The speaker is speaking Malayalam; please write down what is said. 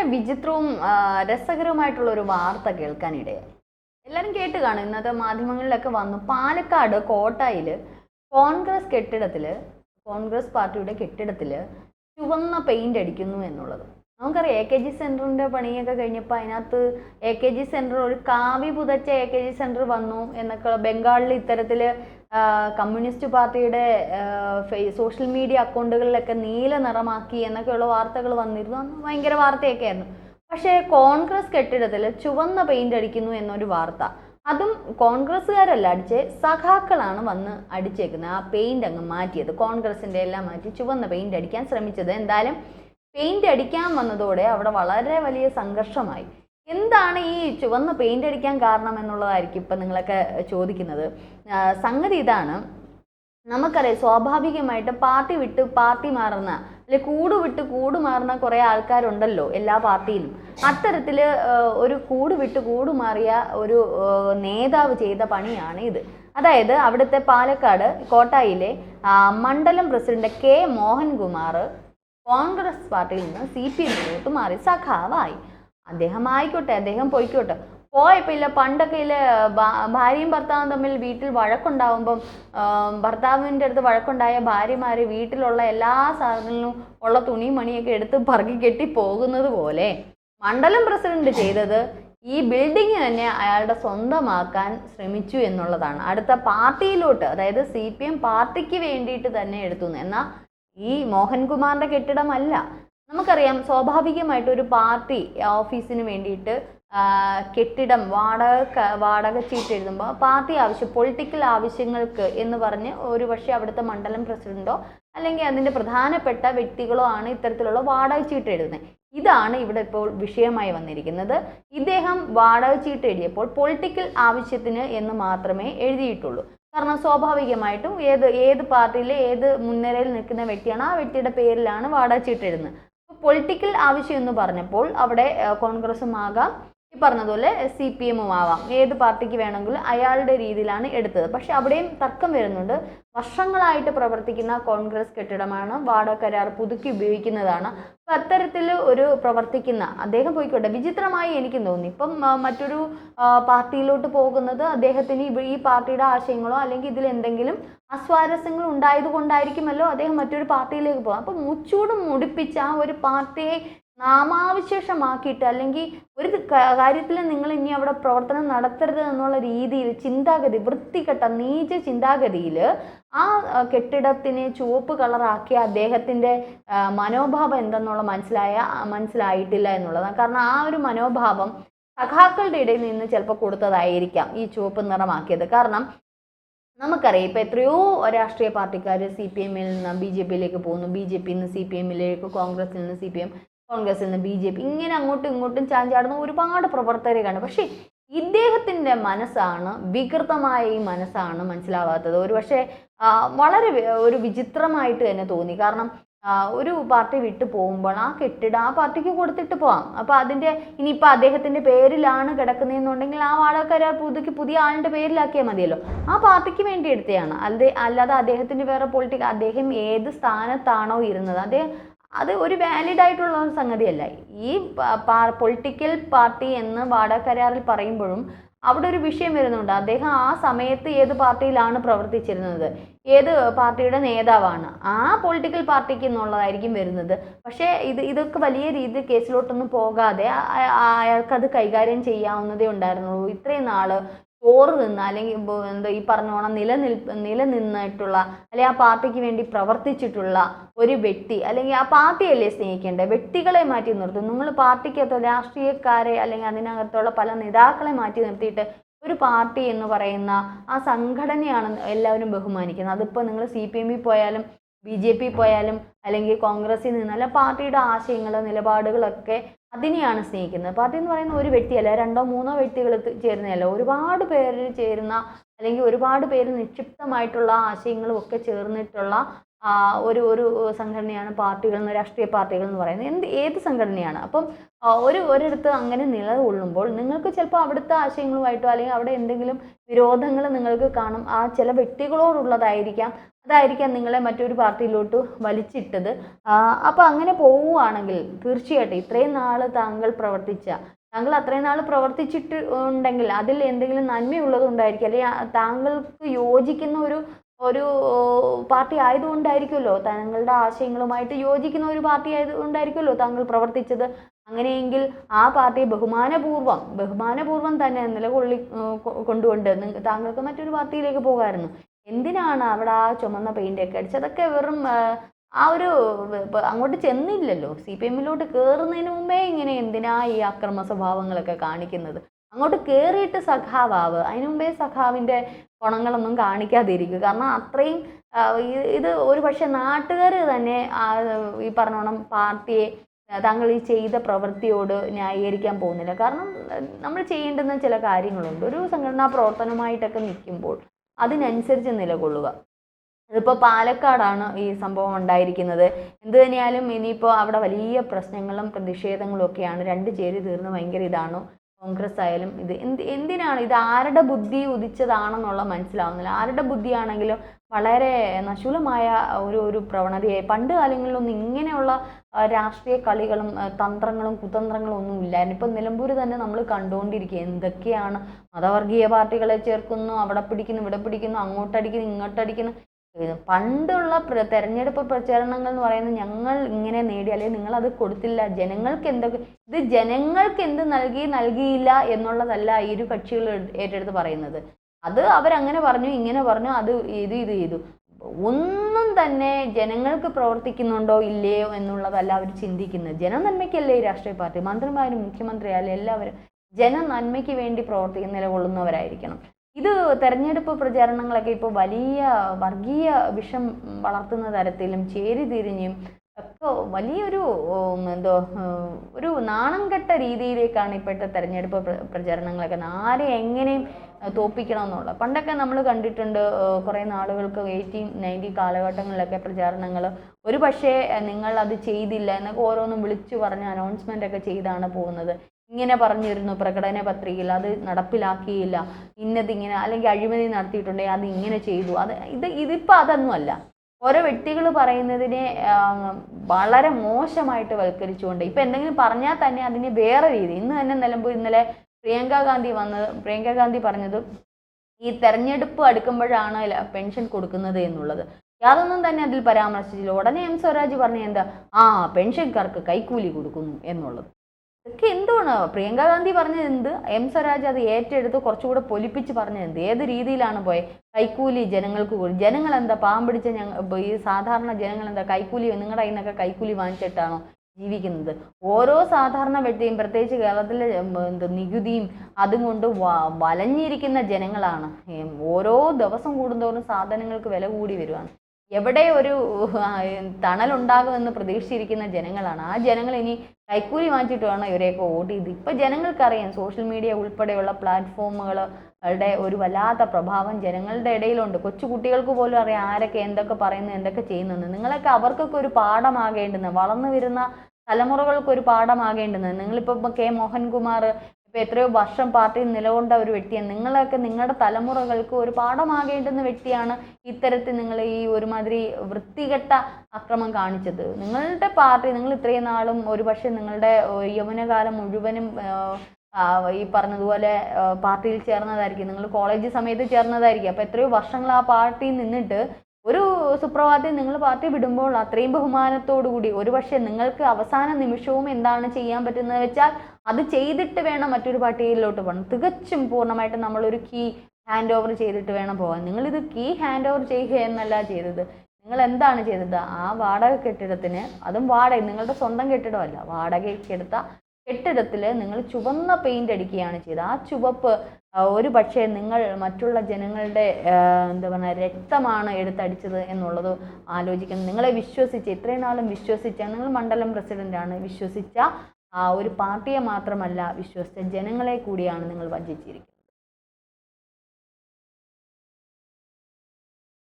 വളരെ വിചിത്രവും രസകരവുമായിട്ടുള്ള ഒരു വാർത്ത കേൾക്കാനിടയായി. എല്ലാവരും കേട്ട് കാണും. ഇന്നത്തെ മാധ്യമങ്ങളിലൊക്കെ വന്നു. പാലക്കാട് കോട്ടായിൽ കോൺഗ്രസ് കെട്ടിടത്തിൽ കോൺഗ്രസ് പാർട്ടിയുടെ കെട്ടിടത്തിൽ ചുവന്ന പെയിന്റ് അടിക്കുന്നു എന്നുള്ളത്. നമുക്കറിയാം എ കെ ജി സെന്ററിന്റെ പണിയൊക്കെ കഴിഞ്ഞപ്പോൾ അതിനകത്ത് എ കെ ജി സെന്റർ ഒരു കാവി പുതച്ച എ കെ ജി സെന്റർ വന്നു എന്നൊക്കെ ബംഗാളിൽ ഇത്തരത്തിൽ കമ്മ്യൂണിസ്റ്റ് പാർട്ടിയുടെ സോഷ്യൽ മീഡിയ അക്കൗണ്ടുകളിലൊക്കെ നീല നിറമാക്കി എന്നൊക്കെയുള്ള വാർത്തകൾ വന്നിരുന്നു. അന്ന് ഭയങ്കര വാർത്തയൊക്കെ ആയിരുന്നു. പക്ഷേ കോൺഗ്രസ് കെട്ടിടത്തിൽ ചുവന്ന പെയിന്റ് അടിക്കുന്നു എന്നൊരു വാർത്ത. അതും കോൺഗ്രസ്സുകാരല്ല അടിച്ച് സഖാക്കളാണ് വന്ന് അടിച്ചേക്കുന്നത് ആ പെയിന്റ് അങ്ങ് മാറ്റിയത്. കോൺഗ്രസിന്റെ എല്ലാം മാറ്റി ചുവന്ന പെയിന്റ് അടിക്കാൻ ശ്രമിച്ചത്. എന്തായാലും പെയിന്റ് അടിക്കാൻ വന്നതോടെ അവിടെ വളരെ വലിയ സംഘർഷമായി. എന്താണ് ഈ ചുവന്ന പെയിന്റ് അടിക്കാൻ കാരണം എന്നുള്ളതായിരിക്കും ഇപ്പം നിങ്ങളൊക്കെ ചോദിക്കുന്നത്. സംഗതി ഇതാണ്. നമുക്കറിയാം സ്വാഭാവികമായിട്ട് പാർട്ടി വിട്ട് പാർട്ടി മാറുന്ന അല്ലെ കൂട് വിട്ട് കൂട് മാറുന്ന കുറേ ആൾക്കാരുണ്ടല്ലോ എല്ലാ പാർട്ടിയിലും. അത്തരത്തിൽ ഒരു കൂട് വിട്ട് കൂട് മാറിയ ഒരു നേതാവ് ചെയ്ത പണിയാണ് ഇത്. അതായത് അവിടുത്തെ പാലക്കാട് കോട്ടായിലെ മണ്ഡലം പ്രസിഡന്റ് കെ മോഹൻകുമാർ കോൺഗ്രസ് പാർട്ടിയിൽ നിന്ന് സി പി എമ്മിലോട്ട് മാറി സഖാവായി. അദ്ദേഹം ആയിക്കോട്ടെ അദ്ദേഹം പോയിക്കോട്ടെ. പോയപ്പോൾ ഇല്ല പണ്ടൊക്കെ ഇല്ല ഭാര്യയും ഭർത്താവും തമ്മിൽ വീട്ടിൽ വഴക്കുണ്ടാവുമ്പം ഭർത്താവിന്റെ അടുത്ത് വഴക്കുണ്ടായ ഭാര്യമാർ വീട്ടിലുള്ള എല്ലാ സാധനങ്ങളും ഉള്ള തുണിയും മണിയൊക്കെ എടുത്ത് പറക്കി കെട്ടി പോകുന്നത് പോലെ മണ്ഡലം പ്രസിഡന്റ് ചെയ്തത് ഈ ബിൽഡിംഗ് തന്നെ അയാളുടെ സ്വന്തമാക്കാൻ ശ്രമിച്ചു എന്നുള്ളതാണ്. അടുത്ത പാർട്ടിയിലോട്ട് അതായത് സി പി എം പാർട്ടിക്ക് വേണ്ടിയിട്ട് തന്നെ എടുത്തു എന്നാൽ ഈ മോഹൻകുമാറിന്റെ കെട്ടിടമല്ല. നമുക്കറിയാം സ്വാഭാവികമായിട്ട് ഒരു പാർട്ടി ഓഫീസിന് വേണ്ടിയിട്ട് കെട്ടിടം വാടക വാടക ചീട്ട് എഴുതുമ്പോൾ പാർട്ടി ആവശ്യം പൊളിറ്റിക്കൽ ആവശ്യങ്ങൾക്ക് എന്ന് പറഞ്ഞ് ഒരു പക്ഷേ അവിടുത്തെ മണ്ഡലം പ്രസിഡന്റോ അല്ലെങ്കിൽ അതിന്റെ പ്രധാനപ്പെട്ട വ്യക്തികളോ ആണ് ഇത്തരത്തിലുള്ള വാടക ചീട്ട് എഴുതുന്നത്. ഇതാണ് ഇവിടെ ഇപ്പോൾ വിഷയമായി വന്നിരിക്കുന്നത്. ഇദ്ദേഹം വാടക ചീട്ട് എഴുതിയപ്പോൾ പൊളിറ്റിക്കൽ ആവശ്യത്തിന് എന്ന് മാത്രമേ എഴുതിയിട്ടുള്ളൂ. കാരണം സ്വാഭാവികമായിട്ടും ഏത് ഏത് പാർട്ടിയിലെ ഏത് മുൻനിരയിൽ നിൽക്കുന്ന വ്യക്തിയാണ് ആ വ്യക്തിയുടെ പേരിലാണ് വാടക പൊളിറ്റിക്കൽ ആവശ്യം എന്ന് പറഞ്ഞപ്പോൾ അവിടെ കോൺഗ്രസും ആകാം ഈ പറഞ്ഞതുപോലെ സി പി എമ്മും ആവാം. ഏത് പാർട്ടിക്ക് വേണമെങ്കിലും അയാളുടെ രീതിയിലാണ് എടുത്തത്. പക്ഷെ അവിടെയും തർക്കം വരുന്നുണ്ട്. വർഷങ്ങളായിട്ട് പ്രവർത്തിക്കുന്ന കോൺഗ്രസ് കെട്ടിടമാണ് വാടക കരാർ പുതുക്കി ഉപയോഗിക്കുന്നതാണ്. അപ്പം അത്തരത്തിൽ ഒരു പ്രവർത്തിക്കുന്ന അദ്ദേഹം പോയിക്കോട്ടെ വിചിത്രമായി എനിക്ക് തോന്നി. ഇപ്പം മറ്റൊരു പാർട്ടിയിലോട്ട് പോകുന്നത് അദ്ദേഹത്തിന് ഈ പാർട്ടിയുടെ ആശയങ്ങളോ അല്ലെങ്കിൽ ഇതിൽ എന്തെങ്കിലും അസ്വാരസ്യങ്ങൾ ഉണ്ടായത് കൊണ്ടായിരിക്കുമല്ലോ അദ്ദേഹം മറ്റൊരു പാർട്ടിയിലേക്ക് പോകും അപ്പം മുച്ചൂടും മുടിപ്പിച്ച ആ ഒരു പാർട്ടിയെ നാമാവിശേഷമാക്കിയിട്ട് അല്ലെങ്കിൽ ഒരു കാര്യത്തിൽ നിങ്ങൾ ഇനി അവിടെ പ്രവർത്തനം നടത്തരുത് എന്നുള്ള രീതിയിൽ ചിന്താഗതി വൃത്തികെട്ട നീച ചിന്താഗതിയിൽ ആ കെട്ടിടത്തിനെ ചുവപ്പ് കളറാക്കിയ അദ്ദേഹത്തിന്റെ മനോഭാവം എന്തെന്നുള്ള മനസ്സിലായ മനസ്സിലായിട്ടില്ല എന്നുള്ളതാണ്. കാരണം ആ ഒരു മനോഭാവം സഖാക്കളുടെ ഇടയിൽ നിന്ന് ചിലപ്പോൾ കൊടുത്തതായിരിക്കാം ഈ ചുവപ്പ് നിറമാക്കിയത്. കാരണം നമുക്കറിയാം ഇപ്പം എത്രയോ രാഷ്ട്രീയ പാർട്ടിക്കാർ സി പി എമ്മിൽ നിന്ന് ബി ജെ പിയിലേക്ക് പോകുന്നു. ബി ജെ പിയിൽ നിന്ന് സി പി എമ്മിലേക്ക് കോൺഗ്രസിൽ നിന്ന് സി പി എം കോൺഗ്രസിൽ നിന്ന് ബി ജെ പി ഇങ്ങനെ അങ്ങോട്ടും ഇങ്ങോട്ടും ചാഞ്ചാടുന്ന ഒരുപാട് പ്രവർത്തകരെ കാണും പക്ഷേ ഇദ്ദേഹത്തിന്റെ മനസ്സാണ് വികൃതമായ ഈ മനസ്സാണ് മനസ്സിലാവാത്തത്. ഒരു പക്ഷേ വളരെ ഒരു വിചിത്രമായിട്ട് തന്നെ തോന്നി. കാരണം ഒരു പാർട്ടി വിട്ടു പോകുമ്പോൾ ആ കെട്ടിടം ആ പാർട്ടിക്ക് കൊടുത്തിട്ട് പോവാം. അപ്പോൾ അതിന്റെ ഇനിയിപ്പോൾ അദ്ദേഹത്തിന്റെ പേരിലാണ് കിടക്കുന്നതെന്നുണ്ടെങ്കിൽ ആ വാടക കരാർ പുതുക്കി പുതിയ ആളിന്റെ പേരിലാക്കിയാൽ മതിയല്ലോ. ആ പാർട്ടിക്ക് വേണ്ടി എടുത്തതാണ്. അല്ലാതെ അല്ലാതെ അദ്ദേഹത്തിന്റെ വേറെ പൊളിറ്റിക്സ് അദ്ദേഹം ഏത് സ്ഥാനത്താണോ ഇരുന്നത് അദ്ദേഹം അത് ഒരു വാലിഡ് ആയിട്ടുള്ള ഒരു സംഗതിയല്ല. ഈ പൊളിറ്റിക്കൽ പാർട്ടി എന്ന് വാടക കരാറിൽ പറയുമ്പോഴും അവിടെ ഒരു വിഷയം വരുന്നുണ്ട്. അദ്ദേഹം ആ സമയത്ത് ഏത് പാർട്ടിയിലാണ് പ്രവർത്തിച്ചിരുന്നത്? ഏത് പാർട്ടിയുടെ നേതാവാണ്? ആ പൊളിറ്റിക്കൽ പാർട്ടിക്ക് എന്നുള്ളതായിരിക്കും വരുന്നത്. പക്ഷേ ഇത് ഇതൊക്കെ വലിയ രീതിയിൽ കേസിലോട്ടൊന്നും പോകാതെ അയാൾക്കത് കൈകാര്യം ചെയ്യാവുന്നതേ ഉണ്ടായിരുന്നുള്ളൂ. ഇത്രയും നാൾ ചോറ് നിന്ന് അല്ലെങ്കിൽ എന്തോ ഈ പറഞ്ഞോണം നിലനിൽപ്പ് നിലനിന്നിട്ടുള്ള അല്ലെങ്കിൽ ആ പാർട്ടിക്ക് വേണ്ടി പ്രവർത്തിച്ചിട്ടുള്ള ഒരു വ്യക്തി അല്ലെങ്കിൽ ആ പാർട്ടിയല്ലേ സ്നേഹിക്കേണ്ടത്? വ്യക്തികളെ മാറ്റി നിർത്തും. നിങ്ങൾ പാർട്ടിക്കകത്ത് രാഷ്ട്രീയക്കാരെ അല്ലെങ്കിൽ അതിനകത്തുള്ള പല നേതാക്കളെ മാറ്റി നിർത്തിയിട്ട് ഒരു പാർട്ടി എന്ന് പറയുന്ന ആ സംഘടനയാണ് എല്ലാവരും ബഹുമാനിക്കുന്നത്. അതിപ്പോൾ നിങ്ങൾ സി പി എമ്മിൽ പോയാലും ബി ജെ പി പോയാലും അല്ലെങ്കിൽ കോൺഗ്രസിൽ നിന്നല്ല പാർട്ടിയുടെ ആശയങ്ങൾ നിലപാടുകളൊക്കെ അതിനെയാണ് സ്നേഹിക്കുന്നത്. പാർട്ടി എന്ന് പറയുന്ന ഒരു വ്യക്തിയല്ല രണ്ടോ മൂന്നോ വ്യക്തികൾ ചേരുന്നതല്ല. ഒരുപാട് പേര് ചേരുന്ന അല്ലെങ്കിൽ ഒരുപാട് പേര് നിക്ഷിപ്തമായിട്ടുള്ള ആശയങ്ങളും ഒക്കെ ചേർന്നിട്ടുള്ള ഒരു ഒരു സംഘടനയാണ് പാർട്ടികൾ രാഷ്ട്രീയ പാർട്ടികൾ എന്ന് പറയുന്നത്. എന്ത് ഏത് സംഘടനയാണ്? അപ്പം ഒരു ഒരിടത്ത് അങ്ങനെ നിലകൊള്ളുമ്പോൾ നിങ്ങൾക്ക് ചിലപ്പോൾ അവിടുത്തെ ആശയങ്ങളുമായിട്ടോ അല്ലെങ്കിൽ അവിടെ എന്തെങ്കിലും വിരോധങ്ങൾ നിങ്ങൾക്ക് കാണും. ആ ചില വ്യക്തികളോടുള്ളതായിരിക്കാം. അതായിരിക്കാം നിങ്ങളെ മറ്റൊരു പാർട്ടിയിലോട്ട് വലിച്ചിട്ടത്. അപ്പോൾ അങ്ങനെ പോവുകയാണെങ്കിൽ തീർച്ചയായിട്ടും ഇത്രയും നാൾ താങ്കൾ പ്രവർത്തിച്ച താങ്കൾ അത്രയും നാൾ പ്രവർത്തിച്ചിട്ട് ഉണ്ടെങ്കിൽ അതിൽ എന്തെങ്കിലും നന്മയുള്ളതുണ്ടായിരിക്കും. അല്ലെങ്കിൽ താങ്കൾക്ക് യോജിക്കുന്ന ഒരു ഒരു പാർട്ടി ആയതുകൊണ്ടായിരിക്കുമല്ലോ തങ്ങളുടെ ആശയങ്ങളുമായിട്ട് യോജിക്കുന്ന ഒരു പാർട്ടി ആയതുകൊണ്ടായിരിക്കുമല്ലോ താങ്കൾ പ്രവർത്തിച്ചത്. അങ്ങനെയെങ്കിൽ ആ പാർട്ടി ബഹുമാനപൂർവം ബഹുമാനപൂർവം തന്നെ നിലകൊള്ളി കൊണ്ടുകൊണ്ട് താങ്കൾക്ക് മറ്റൊരു പാർട്ടിയിലേക്ക് പോകാമായിരുന്നു എന്തിനാണ് അവിടെ ആ ചുമന്ന പെയിന്റ് ഒക്കെ അടിച്ചത്? അതൊക്കെ വെറും ആ ഒരു അങ്ങോട്ട് ചെന്നില്ലല്ലോ. സി പി എമ്മിലോട്ട് കയറുന്നതിന് മുമ്പേ ഇങ്ങനെ എന്തിനാ ഈ അക്രമ സ്വഭാവങ്ങളൊക്കെ കാണിക്കുന്നത്? അങ്ങോട്ട് കയറിയിട്ട് സഖാവാവ്. അതിനു മുമ്പേ സഖാവിന്റെ ഗുണങ്ങളൊന്നും കാണിക്കാതിരിക്കുക. കാരണം അത്രയും ഇത് ഒരു പക്ഷേ നാട്ടുകാർ തന്നെ ഈ പറഞ്ഞോണം പാർട്ടിയെ താങ്കൾ ഈ ചെയ്ത പ്രവൃത്തിയോട് ന്യായീകരിക്കാൻ പോകുന്നില്ല. കാരണം നമ്മൾ ചെയ്യേണ്ടുന്ന ചില കാര്യങ്ങളുണ്ട്. ഒരു സംഘടനാ പ്രവർത്തനമായിട്ടൊക്കെ നിൽക്കുമ്പോൾ അതിനനുസരിച്ച് നിലകൊള്ളുക. ഇതിപ്പോൾ പാലക്കാടാണ് ഈ സംഭവം ഉണ്ടായിരിക്കുന്നത്. എന്ത് തന്നെയാലും ഇനിയിപ്പോൾ അവിടെ വലിയ പ്രശ്നങ്ങളും പ്രതിഷേധങ്ങളും ഒക്കെയാണ്. രണ്ട് ചേരി തീർന്ന് ഭയങ്കര ഇതാണ്. കോൺഗ്രസ് ആയാലും ഇത് എന്ത് എന്തിനാണ്? ഇത് ആരുടെ ബുദ്ധി ഉദിച്ചതാണെന്നുള്ള മനസ്സിലാവുന്നില്ല. ആരുടെ ബുദ്ധിയാണെങ്കിലും വളരെ നശൂലമായ ഒരു ഒരു പ്രവണതയായി. പണ്ട് കാലങ്ങളിലൊന്നും ഇങ്ങനെയുള്ള രാഷ്ട്രീയ കളികളും തന്ത്രങ്ങളും കുതന്ത്രങ്ങളും ഒന്നും ഇല്ലായിരുന്നു. ഇപ്പം നിലമ്പൂർ തന്നെ നമ്മൾ കണ്ടുകൊണ്ടിരിക്കുക എന്തൊക്കെയാണ്? മതവർഗീയ പാർട്ടികളെ ചേർക്കുന്നു അവിടെ പിടിക്കുന്നു ഇവിടെ പിടിക്കുന്നു അങ്ങോട്ടടിക്കുന്നു ഇങ്ങോട്ടടിക്കുന്നു. പണ്ടുള്ള തെരഞ്ഞെടുപ്പ് പ്രചരണങ്ങൾ എന്ന് പറയുന്നത് ഞങ്ങൾ ഇങ്ങനെ നേടി അല്ലെങ്കിൽ നിങ്ങൾ അത് കൊടുത്തില്ല. ജനങ്ങൾക്ക് എന്തൊക്കെ ഇത് ജനങ്ങൾക്ക് എന്ത് നൽകി നൽകിയില്ല എന്നുള്ളതല്ല ഈ ഒരു കക്ഷികൾ ഏറ്റെടുത്ത് പറയുന്നത്. അത് അവരങ്ങനെ പറഞ്ഞു ഇങ്ങനെ പറഞ്ഞു അത് ഇത് ഇത് ചെയ്തു. ഒന്നും തന്നെ ജനങ്ങൾക്ക് പ്രവർത്തിക്കുന്നുണ്ടോ ഇല്ലയോ എന്നുള്ളതല്ല അവർ ചിന്തിക്കുന്നത്. ജനനന്മയ്ക്കല്ലേ ഈ രാഷ്ട്രീയ പാർട്ടി? മന്ത്രിമാരും മുഖ്യമന്ത്രിയായാലും എല്ലാവരും ജനനന്മയ്ക്ക് വേണ്ടി പ്രവർത്തിക്കുന്ന നിലകൊള്ളുന്നവരായിരിക്കണം. ഇത് തെരഞ്ഞെടുപ്പ് പ്രചാരണങ്ങളൊക്കെ ഇപ്പോൾ വലിയ വർഗീയ വിഷം വളർത്തുന്ന തരത്തിലും ചേരി തിരിഞ്ഞും ഒക്കെ വലിയൊരു എന്തോ ഒരു നാണം കെട്ട രീതിയിലേക്കാണ് ഇപ്പോഴത്തെ തെരഞ്ഞെടുപ്പ് പ്ര- പ്രചാരണങ്ങളൊക്കെ ആരെ എങ്ങനെയും തോപ്പിക്കണമെന്നുള്ളത് പണ്ടൊക്കെ നമ്മൾ കണ്ടിട്ടുണ്ട് കുറേ നാളുകൾക്ക് എയ്റ്റീൻ നയന്റി കാലഘട്ടങ്ങളിലൊക്കെ പ്രചാരണങ്ങൾ ഒരു പക്ഷേ നിങ്ങൾ അത് ചെയ്തില്ല എന്നൊക്കെ ഓരോന്നും വിളിച്ചു പറഞ്ഞ് അനൗൺസ്മെന്റ് ഒക്കെ ചെയ്താണ് പോകുന്നത്. ഇങ്ങനെ പറഞ്ഞിരുന്നു പ്രകടന പത്രികയിൽ അത് നടപ്പിലാക്കിയില്ല. ഇന്നതിങ്ങനെ അല്ലെങ്കിൽ അഴിമതി നടത്തിയിട്ടുണ്ടെങ്കിൽ അത് ഇങ്ങനെ ചെയ്തു. അത് ഇത് ഇതിപ്പോൾ അതൊന്നുമല്ല ഓരോ വ്യക്തികൾ പറയുന്നതിനെ വളരെ മോശമായിട്ട് വൽക്കരിച്ചുകൊണ്ട് ഇപ്പം എന്തെങ്കിലും പറഞ്ഞാൽ തന്നെ അതിന് വേറെ രീതി. ഇന്ന് തന്നെ നിലമ്പൂർ ഇന്നലെ പ്രിയങ്ക ഗാന്ധി വന്നത് പ്രിയങ്ക ഗാന്ധി പറഞ്ഞത് ഈ തെരഞ്ഞെടുപ്പ് അടുക്കുമ്പോഴാണ് പെൻഷൻ കൊടുക്കുന്നത് എന്നുള്ളത്. യാതൊന്നും തന്നെ അതിൽ പരാമർശിച്ചില്ല. ഉടനെ എം സ്വരാജ് പറഞ്ഞ എന്താ? ആ പെൻഷൻകാർക്ക് കൈക്കൂലി കൊടുക്കുന്നു എന്നുള്ളത്. ഇതൊക്കെ എന്തുവാണ്? പ്രിയങ്ക ഗാന്ധി പറഞ്ഞത് എന്ത്? എം സ്വരാജ് അത് ഏറ്റെടുത്ത് കുറച്ചുകൂടെ പൊലിപ്പിച്ച് പറഞ്ഞത് എന്ത്? ഏത് രീതിയിലാണ് പോയത് കൈക്കൂലി ജനങ്ങൾക്ക് കൂടി. ജനങ്ങൾ എന്താ പാമ്പ് പിടിച്ച ഞങ്ങൾ ഈ സാധാരണ ജനങ്ങൾ എന്താ കൈക്കൂലി നിങ്ങളുടെ കയ്യിൽ നിന്നൊക്കെ കൈക്കൂലി വാങ്ങിച്ചിട്ടാണോ ജീവിക്കുന്നത്? ഓരോ സാധാരണ വ്യക്തിയും പ്രത്യേകിച്ച് കേരളത്തിലെ എന്ത് നികുതിയും അതും കൊണ്ട് വലഞ്ഞിരിക്കുന്ന ജനങ്ങളാണ്. ഓരോ ദിവസം കൂടുന്തോറും സാധനങ്ങൾക്ക് വില കൂടി വരുവാണ്. എവിടെ ഒരു തണൽ ഉണ്ടാകുമെന്ന് പ്രതീക്ഷിച്ചിരിക്കുന്ന ജനങ്ങളാണ്. ആ ജനങ്ങൾ ഇനി കൈക്കൂലി വാങ്ങിച്ചിട്ട് വേണം ഇവരെയൊക്കെ വോട്ട് ചെയ്ത്. ഇപ്പം ജനങ്ങൾക്കറിയാം സോഷ്യൽ മീഡിയ ഉൾപ്പെടെയുള്ള പ്ലാറ്റ്ഫോമുകളുടെ ഒരു വല്ലാത്ത പ്രഭാവം ജനങ്ങളുടെ ഇടയിലുണ്ട്. കൊച്ചു കുട്ടികൾക്ക് പോലും അറിയാം ആരൊക്കെ എന്തൊക്കെ പറയുന്നു എന്തൊക്കെ ചെയ്യുന്നെന്ന്. നിങ്ങളൊക്കെ അവർക്കൊക്കെ ഒരു പാഠമാകേണ്ടുന്ന വളർന്നു വരുന്ന തലമുറകൾക്ക് ഒരു പാഠമാകേണ്ടുന്നത്. നിങ്ങളിപ്പോൾ കെ മോഹൻകുമാർ ഇപ്പോൾ എത്രയോ വർഷം പാർട്ടിയിൽ നിലകൊണ്ട ഒരു വ്യക്തിയാണ്. നിങ്ങളൊക്കെ നിങ്ങളുടെ തലമുറകൾക്ക് ഒരു പാഠമാകേണ്ടുന്ന വ്യക്തിയാണ് ഇത്തരത്തിൽ നിങ്ങൾ ഈ ഒരുമാതിരി വൃത്തികെട്ട അക്രമം കാണിച്ചത്. നിങ്ങളുടെ പാർട്ടി നിങ്ങൾ ഇത്രയും നാളും ഒരുപക്ഷെ നിങ്ങളുടെ യൗവനകാലം മുഴുവനും ഈ പറഞ്ഞതുപോലെ പാർട്ടിയിൽ ചേർന്നതായിരിക്കും. നിങ്ങൾ കോളേജ് സമയത്ത് ചേർന്നതായിരിക്കും. അപ്പോൾ എത്രയോ വർഷങ്ങൾ ആ പാർട്ടിയിൽ നിന്നിട്ട് ഒരു സുപ്രഭാതത്തിൽ നിങ്ങൾ പാർട്ടി വിടുമ്പോൾ അത്രയും ബഹുമാനത്തോടു കൂടി ഒരുപക്ഷെ നിങ്ങൾക്ക് അവസാന നിമിഷവും എന്താണ് ചെയ്യാൻ പറ്റുന്നത് വെച്ചാൽ അത് ചെയ്തിട്ട് വേണം മറ്റൊരു പാർട്ടിയിലോട്ട് പോകണം തികച്ചും പൂർണമായിട്ട് നമ്മളൊരു കീ ഹാൻഡ് ഓവർ ചെയ്തിട്ട് വേണം പോകാൻ. നിങ്ങളിത് കീ ഹാൻഡ് ഓവർ ചെയ്യുക എന്നല്ല ചെയ്തത്. നിങ്ങൾ എന്താണ് ചെയ്തത്? ആ വാടക കെട്ടിടത്തിന് അതും വാടക നിങ്ങളുടെ സ്വന്തം കെട്ടിടമല്ല വാടകയ്ക്കെടുത്ത കെട്ടിടത്തിൽ നിങ്ങൾ ചുവന്ന പെയിന്റ് അടിക്കുകയാണ് ചെയ്തത്. ആ ചുവപ്പ് ഒരു പക്ഷേ നിങ്ങൾ മറ്റുള്ള ജനങ്ങളുടെ എന്താ പറയുക രക്തമാണ് എടുത്തടിച്ചത് എന്നുള്ളത് ആലോചിക്കണം നിങ്ങളെ വിശ്വസിച്ച് ഇത്രയും നാളും വിശ്വസിച്ച നിങ്ങൾ മണ്ഡലം പ്രസിഡന്റാണ് വിശ്വസിച്ച ആ ഒരു പാർട്ടിയെ മാത്രമല്ല വിശ്വസിച്ച ജനങ്ങളെ കൂടിയാണ് നിങ്ങൾ വഞ്ചിച്ചിരിക്കുന്നത്.